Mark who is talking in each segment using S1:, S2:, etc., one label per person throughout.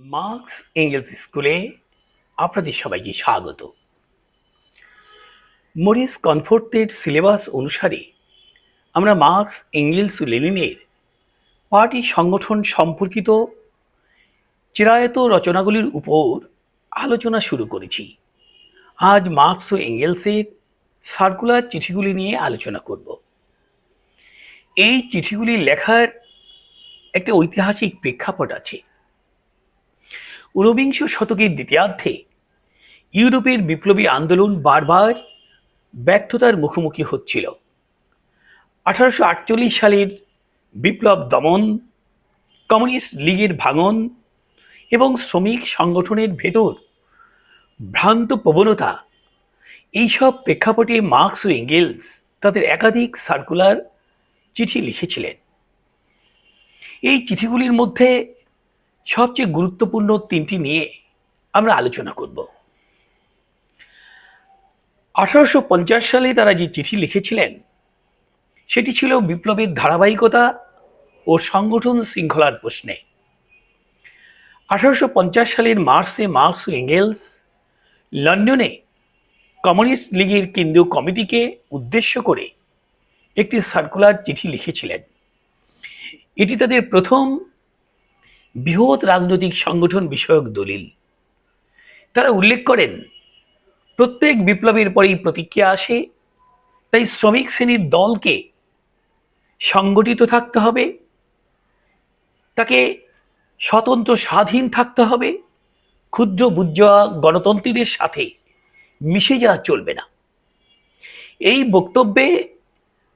S1: Marks angles স্কুলে আপনাদের সবাইকে স্বাগত। মরিস কনফোর্টের সিলেবাস অনুসারে আমরা মার্কস ও লেনিনের পার্টি সংগঠন সম্পর্কিত চিরায়ত রচনাগুলির উপর আলোচনা শুরু করেছি। আজ মার্কস ও এঙ্গেলসের সার্কুলার চিঠিগুলি নিয়ে আলোচনা করব। এই চিঠিগুলি লেখার একটা ঐতিহাসিক প্রেক্ষাপট আছে। ঊনবিংশ শতকের দ্বিতীয়ার্ধে ইউরোপের বিপ্লবী আন্দোলন বারবার ব্যর্থতার মুখোমুখি হচ্ছিল। আঠারোশো আটচল্লিশ সালের বিপ্লব দমন, কমিউনিস্ট লীগের ভাঙন এবং শ্রমিক সংগঠনের ভেতর ভ্রান্ত প্রবণতা, এইসব প্রেক্ষাপটে মার্কস ও এঙ্গেলস তাদের একাধিক সার্কুলার চিঠি লিখেছিলেন। এই চিঠিগুলির মধ্যে সবচেয়ে গুরুত্বপূর্ণ তিনটি নিয়ে আমরা আলোচনা করব। আঠারোশো পঞ্চাশ সালে তারা যে চিঠি লিখেছিলেন, সেটি ছিল বিপ্লবের ধারাবাহিকতা ও সংগঠন শৃঙ্খলার প্রশ্নে। আঠারোশো পঞ্চাশ সালের মার্চে মার্কস এঙ্গেলস লন্ডনে কমিউনিস্ট লীগের কেন্দ্রীয় কমিটিকে উদ্দেশ্য করে একটি সার্কুলার চিঠি লিখেছিলেন। এটি তাদের প্রথম বৃহৎ রাজনৈতিক সংগঠন বিষয়ক দলিল। তারা উল্লেখ করেন, প্রত্যেক বিপ্লবের পরেই প্রতিক্রিয়া আসে, তাই শ্রমিক শ্রেণির দলকে সংগঠিত থাকতে হবে, তাকে স্বতন্ত্র স্বাধীন থাকতে হবে, ক্ষুদ্র বুজ্জা গণতন্ত্রীদের সাথে মিশে যাওয়া চলবে না। এই বক্তব্যে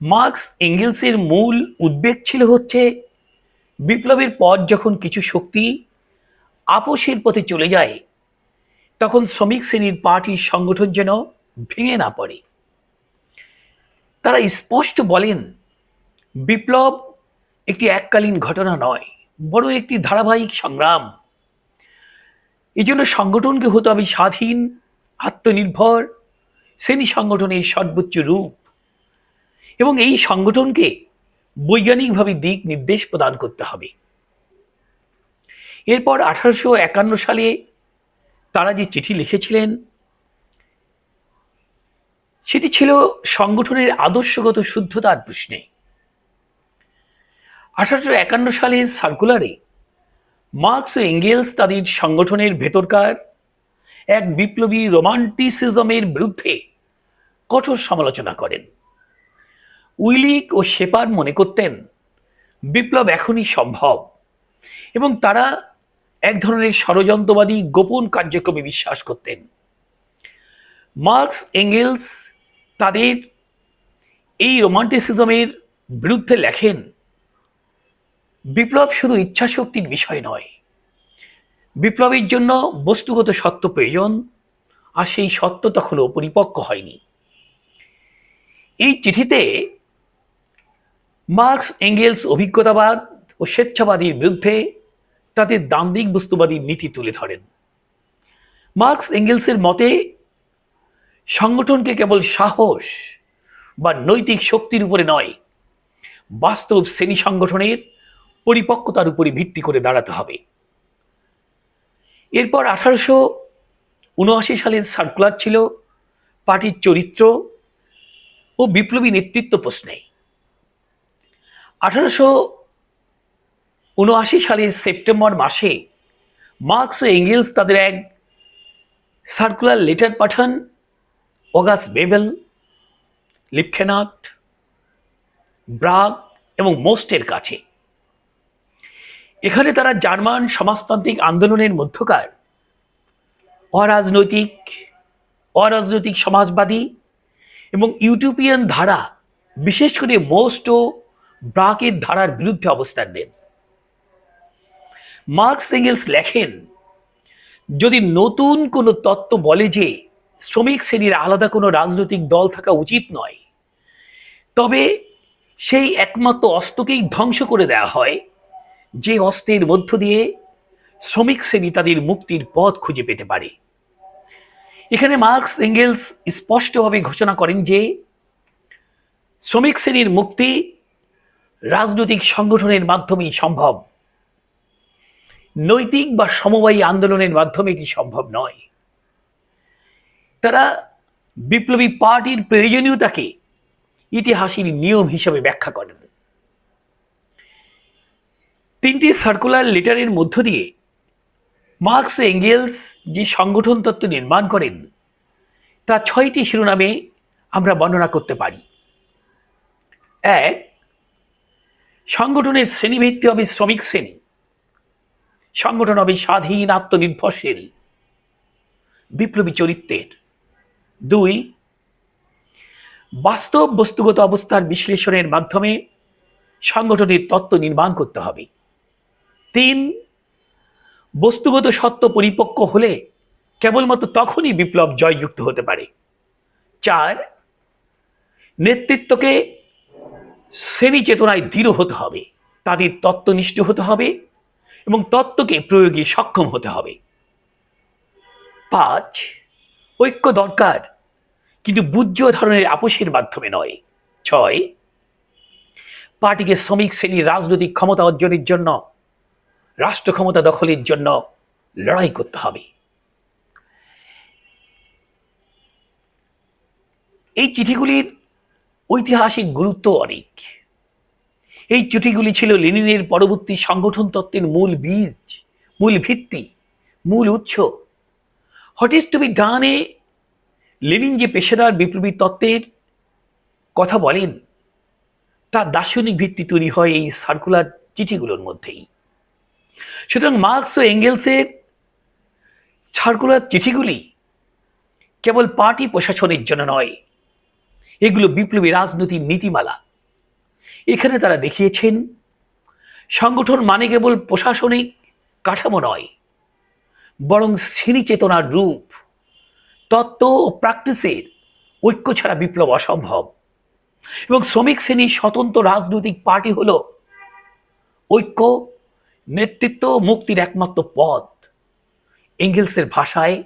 S1: মার্কস এঙ্গেলসের মূল উদ্বেগ ছিল হচ্ছে বিপ্লবের পর যখন কিছু শক্তি আপোষের পথে চলে যায়, তখন শ্রমিক শ্রেণির পার্টির সংগঠন যেন ভেঙে না পড়ে। তারা স্পষ্ট বলেন, বিপ্লব একটি এককালীন ঘটনা নয় বড় একটি ধারাবাহিক সংগ্রাম। এই জন্য সংগঠনকে হতে হবে স্বাধীন, আত্মনির্ভর, শ্রেণি সংগঠনের সর্বোচ্চ রূপ। এবং এই সংগঠনকে বৈজ্ঞানিকভাবে দিক নির্দেশ প্রদান করতে হবে। এরপর আঠারোশো একান্ন সালে তারা যে চিঠি লিখেছিলেন, সেটি ছিল সংগঠনের আদর্শগত শুদ্ধতার প্রশ্নে। আঠারোশো একান্ন সালের সার্কুলারে মার্কস ও এঙ্গেলস তাদের সংগঠনের ভেতরকার এক বিপ্লবী রোমান্টিসিজমের বিরুদ্ধে কঠোর সমালোচনা করেন। উইলিক ও শেপার মনে করতেন, বিপ্লব এখনই সম্ভব। এবং তারা এক ধরনের ষড়যন্ত্রবাদী গোপন কার্যক্রমে বিশ্বাস করতেন। মার্কস, এঙ্গেলস তাদের এই রোমান্টিসিজমের বিরুদ্ধে লেখেন, বিপ্লব শুধু ইচ্ছাশক্তির বিষয় নয়। বিপ্লবের জন্য বস্তুগত সত্য প্রয়োজন, আর সেই সত্য তখনও পরিপক্ক হয়নি। এই চিঠিতে মার্কস, এঙ্গেলস অভিজ্ঞতাবাদ ও স্বেচ্ছাবাদীর বিরুদ্ধে তাদের দাম্ভিক বস্তুবাদী নীতি তুলে ধরেন। মার্কস, এঙ্গেলসের মতে, সংগঠনকে কেবল সাহস বা নৈতিক শক্তির উপরে নয়, বাস্তব শ্রেণি সংগঠনের পরিপক্কতার উপরে ভিত্তি করে দাঁড়াতে হবে। এরপর আঠারোশো উনআশি সালের সার্কুলার ছিল পার্টির চরিত্র ও বিপ্লবী নেতৃত্ব প্রশ্নে। আঠারোশো উনআশি সালের সেপ্টেম্বর মাসে মার্কস ও এঙ্গেলস তাদের এক সার্কুলার লেটার পাঠান অগাস্ট বেবেল, লিপখেনাট, ব্রাগ এবং মোস্টের কাছে। এখানে তারা জার্মান সমাজতান্ত্রিক আন্দোলনের মধ্যকার, অরাজনৈতিক অরাজনৈতিক সমাজবাদী এবং ইউটোপিয়ান ধারা, বিশেষ করে মোস্ট ও ব্রাকের ধারার বিরুদ্ধে অবস্থান নেন। মার্কস এঙ্গেলস লেখেন, যদি নতুন কোনো তত্ত্ব বলে যে শ্রমিক শ্রেণির আলাদা কোনো রাজনৈতিক দল থাকা উচিত নয়, তবে সেই একমাত্র অস্ত্রকেই ধ্বংস করে দেওয়া হয়, যে অস্ত্রের মধ্য দিয়ে শ্রমিক শ্রেণি তাদের মুক্তির পথ খুঁজে পেতে পারে। এখানে মার্কস এঙ্গেলস স্পষ্টভাবে ঘোষণা করেন যে শ্রমিক শ্রেণির মুক্তি রাজনৈতিক সংগঠনের মাধ্যমেই সম্ভব। নৈতিক বা সমবায়ী আন্দোলনের মাধ্যমে এটি সম্ভব নয়। তারা বিপ্লবী পার্টির প্রয়োজনীয়তাকে ইতিহাসের নিয়ম হিসেবে ব্যাখ্যা করেন। তিনটি সার্কুলার লেটারের মধ্য দিয়ে মার্কস এঙ্গেলস যে সংগঠন তত্ত্ব নির্মাণ করেন, তা ছয়টি শিরোনামে আমরা বর্ণনা করতে পারি। এক সংগঠনের শ্রেণীভিত্তি হবে শ্রমিক শ্রেণি। সংগঠন হবে স্বাধীন আত্মনির্ভরশীল বিপ্লবী চরিত্রের। দুই, বাস্তব বস্তুগত অবস্থার বিশ্লেষণের মাধ্যমে সংগঠনের তত্ত্ব নির্মাণ করতে হবে। তিন, বস্তুগত সত্য পরিপক্ক হলে কেবলমাত্র তখনই বিপ্লব জয়যুক্ত হতে পারে। চার, নেতৃত্বকে শ্রেণি চেতনায় দৃঢ় হতে হবে, তাদের তত্ত্বনিষ্ঠ হতে হবে এবং তত্ত্বকে প্রয়োগে সক্ষম হতে হবে। পাঁচ, ঐক্য দরকার, কিন্তু বুজ্জ ধরনের আপোষের মাধ্যমে নয়। ছয়, পার্টিকে শ্রমিক শ্রেণির রাজনৈতিক ক্ষমতা অর্জনের জন্য, রাষ্ট্র ক্ষমতা দখলের জন্য লড়াই করতে হবে। এই চিঠিগুলির ঐতিহাসিক গুরুত্ব অনেক। এই চিঠিগুলি ছিল লেনিনের পরবর্তী সংগঠন তত্ত্বের মূল বীজ, মূল ভিত্তি, মূল উৎস। What is to be done Lenin যে পেশাদার বিপ্লবী তত্ত্বের কথা বলেন তা দার্শনিক ভিত্তি তৈরি হয় এই সার্কুলার চিঠিগুলোর মধ্যেই। সুতরাং মার্কস ও এঙ্গেলসের সার্কুলার চিঠিগুলি কেবল পার্টি প্রশাসনের জন্য নয় এগুলো বিপ্লবী রাজনৈতিক নীতিমালা। এখানে তারা দেখিয়েছেন, সংগঠন মানে কেবল প্রশাসনিক কাঠামো নয়, বরং শ্রেণি চেতনার রূপ। তত্ত্ব ও প্র্যাকটিসের ঐক্য ছাড়া বিপ্লব অসম্ভব। এবং শ্রমিক শ্রেণির স্বতন্ত্র রাজনৈতিক পার্টি হল ঐক্য, নেতৃত্ব মুক্তির একমাত্র পথ। এঙ্গেলসের ভাষায়,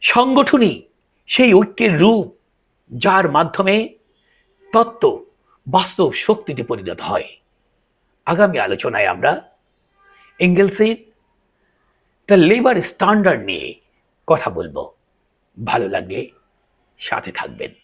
S1: সংগঠনই সেই ঐক্যের রূপ। যার মাধ্যমে তত্ত্ব বাস্তব শক্তিতে পরিণত হয়। আগামী আলোচনায় আমরা এঙ্গেলসের দ্য লেবার স্ট্যান্ডার্ড নিয়ে কথা বলব। ভালো লাগলে সাথে থাকবেন।